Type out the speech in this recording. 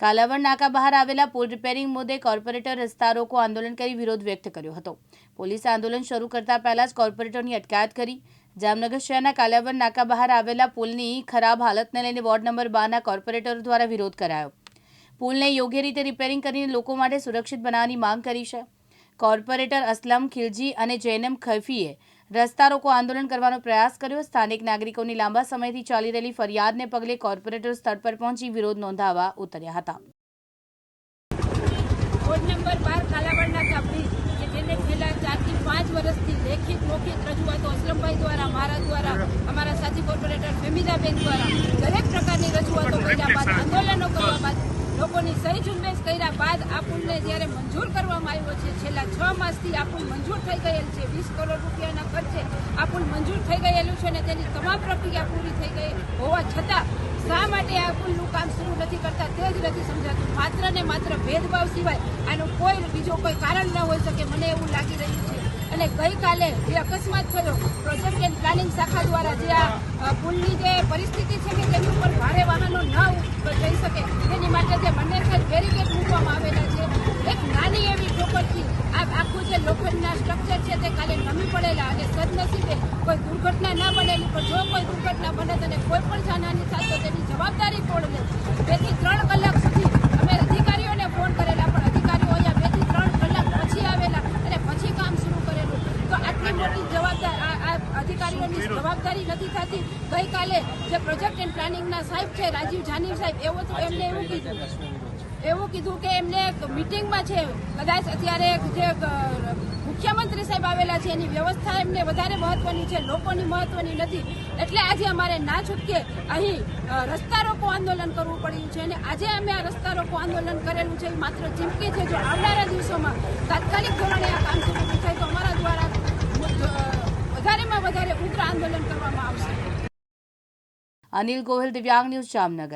કાલાવડ નાકા બહાર આવેલા પુલ રિપેરિંગ મુદ્દે કોર્પોરેટર રસ્તા રોકો આંદોલન કરી વિરોધ વ્યક્ત કર્યો હતો. પોલીસે આંદોલન શરૂ કરતા પહેલા જ કોર્પોરેટરની અટકાયત કરી. જામનગર શહેરના કાલાવડ નાકા બહાર આવેલા પુલની ખરાબ હાલતને લઈને વોર્ડ નંબર બારના કોર્પોરેટરો દ્વારા વિરોધ કરાયો. પુલને યોગ્ય રીતે રિપેરિંગ કરીને લોકો માટે સુરક્ષિત બનાવવાની માંગ કરી છે. કોર્પોરેટર અસલમ ખિલજી અને જૈનમ ખફીએ રસ્તા રોકો આંદોલન કરવાનો પ્રયાસ કર્યો. સ્થાનિક નાગરિકોની લાંબા સમયથી ચાલી રહેલી ફરિયાદને પગલે કોર્પોરેટર સ્થળ પર પહોંચી વિરોધ નોંધાવવા ઉતર્યા હતા. બાર કાલાવાડના કાપડી છેલ્લા ચારથી પાંચ વર્ષથી લેખિત મૌખિક રજૂઆતો અસલમભાઈ દ્વારા મારા દ્વારા, અમારા સાથી કોર્પોરેટર ફેમિદાબેન દ્વારા દરેક પ્રકારની રજૂઆતો કર્યા બાદ, આંદોલનો કરવા બાદ લોકોની સહી ઝુંબેશ કર્યા બાદ આ પુલને જ્યારે મંજૂર કરવામાં આવ્યો છે, છેલ્લા છ માસથી આ પુલ મંજૂર થઈ ગયેલ છે, વીસ કરોડ રૂપિયાના ખર્ચે આ પુલ મંજૂર થઈ ગયેલું છે અને તેની તમામ પ્રક્રિયા પૂરી થઈ ગઈ હોવા છતાં શા માટે આ પુલનું કામ શરૂ નથી કરતા તે જ નથી સમજાતું. માત્ર ને માત્ર ભેદભાવ સિવાય આનું કોઈ બીજો કોઈ કારણ ન હોઈ શકે, મને એવું લાગી રહ્યું છે. અને ગઈકાલે જે અકસ્માત થયો પ્રોજેક્ટ એન્ડ પ્લાનિંગ શાખા દ્વારા જે આ પુલની જે પરિસ્થિતિ છે કે તેની ઉપર ભારે વાહનો ન ઉપ- જઈ શકે તેની માટે જે બંને સાઈડ બેરિકેડ મૂકવામાં આવેલા છે એક નાની એવી ઠોકરથી આ આખું જે લોખંડના સ્ટ્રક્ચર છે તે કાલે નમી પડેલા અને સદનસીબે કોઈ દુર્ઘટના ના બનેલી પણ જો કોઈ દુર્ઘટના બને તો કોઈ પણ જાનહાની થાય તો તેની જવાબદારી કોણ લે બેથી ત્રણ કલાક સુધી અમે અધિકારીઓને ફોન કરેલા પણ અધિકારીઓ અહીંયા બેથી ત્રણ કલાક પછી આવેલા અને પછી કામ શરૂ કરેલું. તો આટલી મોટી જવાબદાર અધિકારીઓની જવાબદારી નથી થતી. ગઈકાલે જે પ્રોજેક્ટ એન્ડ પ્લાનિંગના સાહેબ છે રાજીવ જાની સાહેબ એવો તો એમને એવું કીધું. એવું કીધું કે એમને મિટિંગમાં છે, કદાચ અત્યારે જે મુખ્યમંત્રી સાહેબ આવેલા છે, એની વ્યવસ્થા એમને વધારે મહત્વની છે, લોકોની મહત્વની નથી. એટલે આજે અમારે ના છૂટકે અહીં રસ્તા રોકો આંદોલન કરવું પડ્યું છે અને આજે અમે આ રસ્તા રોકો આંદોલન કરેલું છે એ માત્ર ચીમકી છે જો આવનારા દિવસોમાં તાત્કાલિક ધોરણે આ કામ શરૂ થાય તો અમારા દ્વારા વધારેમાં વધારે ઉગ્ર આંદોલન કરવામાં આવશે. અનિલ ગોહિલ, દિવ્યાંગ ન્યૂઝ જામનગર.